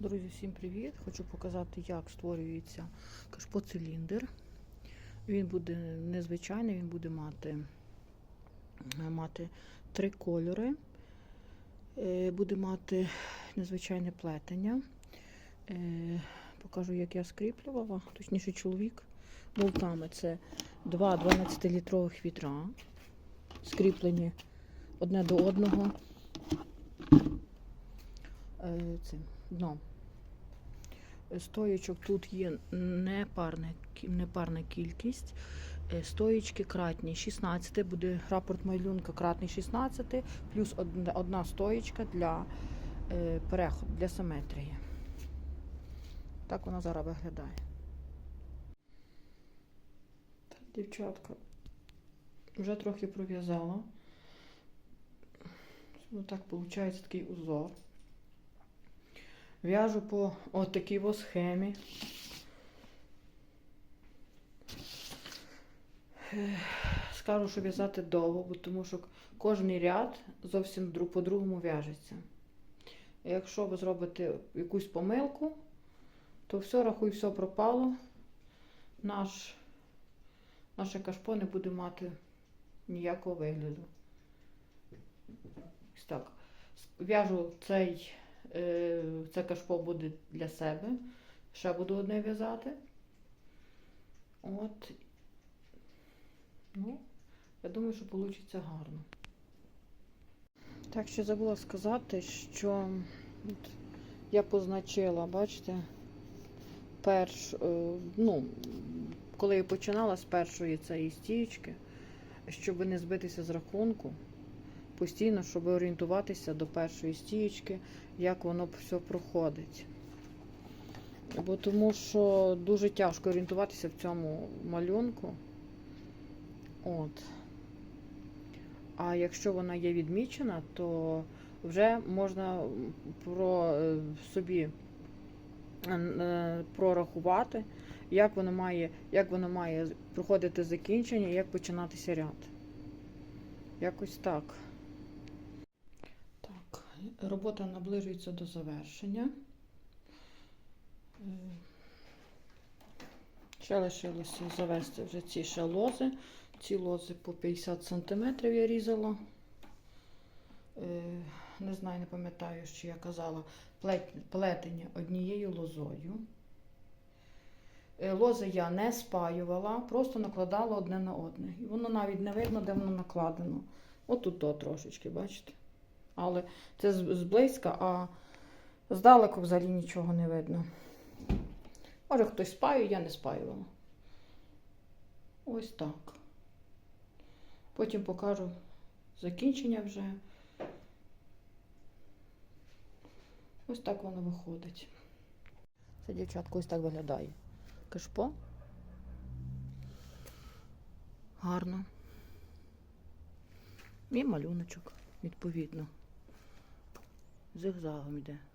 Друзі, всім привіт! Хочу показати, як створюється кашпо-циліндр. Він буде незвичайний, він буде мати, мати три кольори, Е, буде мати незвичайне плетення. Е, Покажу, як я скріплювала, точніше чоловік. Болтами це два 12-літрових відра, скріплені одне до одного. Е, Цим дном. Стоєчок тут є непарна, непарна кількість. Е, Стоєчки кратні 16, буде рапорт малюнка кратний 16, плюс одна, стоєчка для е, переходу, для симетрії. Так вона зараз виглядає. Дівчатка, вже трохи пров'язала. Ну, так виходить такий узор. В'яжу по отакій ось схемі. Скажу, що в'язати довго, бо тому що кожний ряд зовсім дру- по-другому в'яжеться. Якщо ви зробите якусь помилку, то все, рахуй, все пропало. Наш, наше кашпо не буде мати ніякого вигляду. Так. В'яжу цей Е, Це кашпо буде для себе. Ще буду одне в'язати. От. Ну, я думаю, що вийде гарно. Так, ще забула сказати, що от, я позначила, бачите, перш, е, ну, коли я починала з першої цієї стіючки, щоб не збитися з рахунку, постійно, щоб орієнтуватися до першої стіючки, як воно все проходить. Бо тому що дуже тяжко орієнтуватися в цьому малюнку. От. А якщо вона є відмічена, то вже можна про е, собі е, прорахувати, як воно має, як воно має проходити закінчення, як починатися ряд. Якось так. Робота наближується до завершення. Е, Ще лишилося завести вже ці ще лози. Ці лози по 50 см я різала. Е, Не знаю, не пам'ятаю, що я казала. Плетення однією лозою. Е, Лози я не спаювала, просто накладала одне на одне. І воно навіть не видно, де воно накладено. Отут то трошечки, бачите? Але це зблизька, а здалеку взагалі нічого не видно. Може хтось спаює, я не спаювала. Ось так. Потім покажу закінчення вже. Ось так воно виходить. Це дівчатка ось так виглядає. Кашпо. Гарно. І малюночок, відповідно. zıh zahmide.